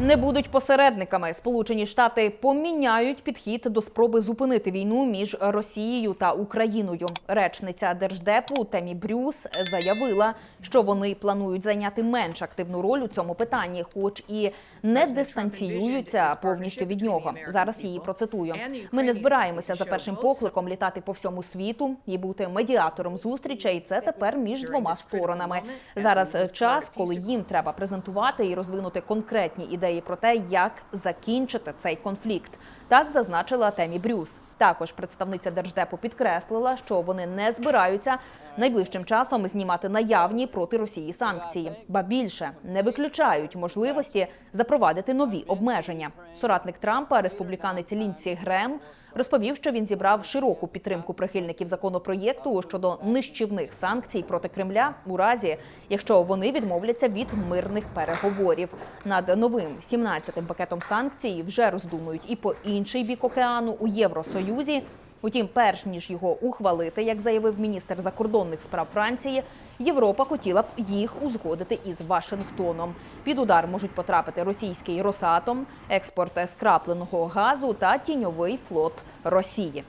Не будуть посередниками. Сполучені Штати поміняють підхід до спроби зупинити війну між Росією та Україною. Речниця держдепу Темі Брюс заявила, що вони планують зайняти менш активну роль у цьому питанні, хоч і не дистанціюються повністю від нього. Зараз її процитую. Ми не збираємося за першим покликом літати по всьому світу і бути медіатором зустрічей. Це тепер між двома сторонами. Зараз час, коли їм треба презентувати і розвинути конкретні ідеї про те, як закінчити цей конфлікт. Так зазначила Темі Брюс. Також представниця держдепу підкреслила, що вони не збираються найближчим часом знімати наявні проти Росії санкції, ба більше не виключають можливості запровадити нові обмеження. Соратник Трампа, республіканець Лінці Грем, розповів, що він зібрав широку підтримку прихильників законопроєкту щодо нищівних санкцій проти Кремля у разі, якщо вони відмовляться від мирних переговорів. Над новим 17-тим пакетом санкцій вже роздумують і по інший бік океану у Євросоюзі. Утім, перш ніж його ухвалити, як заявив міністр закордонних справ Франції, Європа хотіла б їх узгодити із Вашингтоном. Під удар можуть потрапити російський Росатом, експорт скрапленого газу та тіньовий флот Росії.